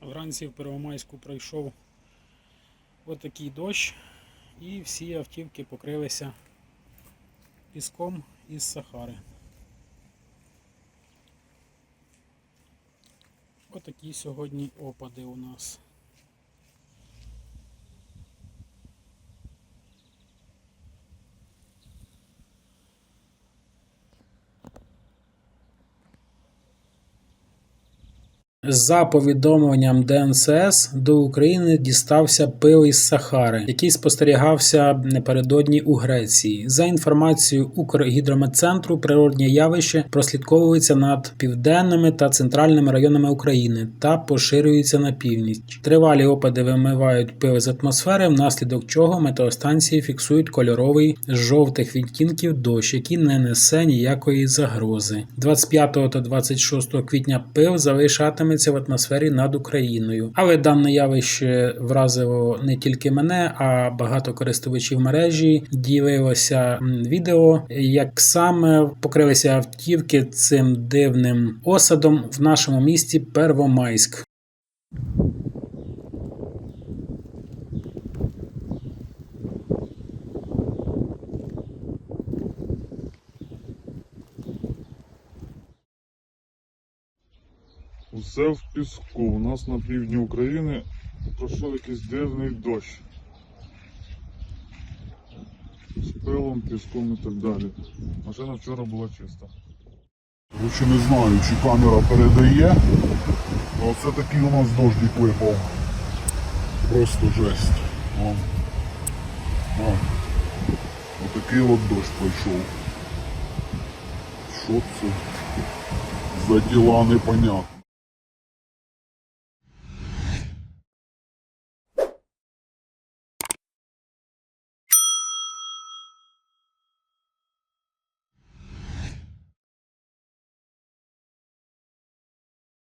Вранці в Первомайську пройшов отакий дощ, і всі автівки покрилися піском із Сахари. Отакі сьогодні опади у нас. За повідомленням ДНСС до України дістався пил із Сахари, який спостерігався напередодні у Греції. За інформацією Укргідрометцентру, природні явище прослідковується над південними та центральними районами України та поширюється на північ. Тривалі опади вимивають пил з атмосфери, внаслідок чого метеостанції фіксують кольоровий жовтих відтінків дощ, який не несе ніякої загрози. 25 та 26 квітня пил залишатиметься в атмосфері над Україною. Але дане явище вразило не тільки мене, а багато користувачів мережі. Ділилося відео, як саме покрилися автівки цим дивним осадом в нашому місті Первомайськ. Усе в піску. У нас на півдні України пройшов якийсь дивний дощ. З пилом, піском і так далі. Машина вчора була чиста. Короче, не знаю, чи камера передає. Оце такий у нас дождик випав. Просто жесть. О. О. Отакий от дощ пройшов. Що це за діла непонятно.